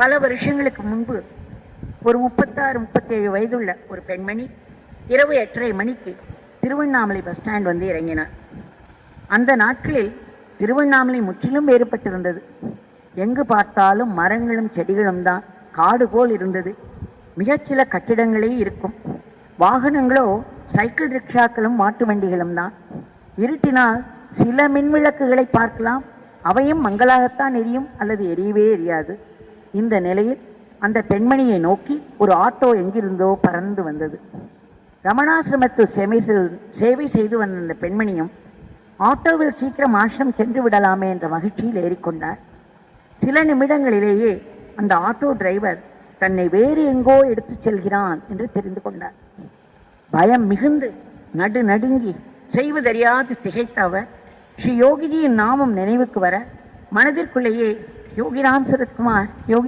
பல வருஷங்களுக்கு முன்பு ஒரு முப்பத்தாறு முப்பத்தேழு வயதுள்ள ஒரு பெண்மணி இரவு எட்டரை மணிக்கு திருவண்ணாமலை பஸ் ஸ்டாண்ட் வந்து இறங்கினார். அந்த நாட்களில் திருவண்ணாமலை முற்றிலும் வேறுபட்டிருந்தது. எங்கு பார்த்தாலும் மரங்களும் செடிகளும் தான் காடு போல் இருந்தது. மிகச்சில கட்டிடங்களே இருக்கும். வாகனங்களோ சைக்கிள் ரிக்ஷாக்களும் மாட்டு வண்டிகளும் தான். இருட்டினால் சில மின்விளக்குகளை பார்க்கலாம். அவையும் மங்களாகத்தான் எரியும் அல்லது எரியவே எரியாது. இந்த நிலையில் அந்த பெண்மணியை நோக்கி ஒரு ஆட்டோ எங்கிருந்தோ பறந்து வந்தது. ரமணாசிரமத்து சேவை சேவை செய்து வந்த அந்த பெண்மணியும் ஆட்டோவில் சீக்கிரம் ஆசிரம் சென்று விடலாமே என்ற மகிழ்ச்சியில் ஏறிக்கொண்டார். சில நிமிடங்களிலேயே அந்த ஆட்டோ டிரைவர் தன்னை வேறு எங்கோ எடுத்துச் செல்கிறான் என்று தெரிந்து கொண்டார். பயம் மிகுந்து நடு நடுங்கி செய்வதறியாது திகைத்த அவர் ஸ்ரீ யோகிஜியின் நாமம் நினைவுக்கு வர மனதிற்குள்ளேயே யோகிராம் சுரத்குமார் யோகி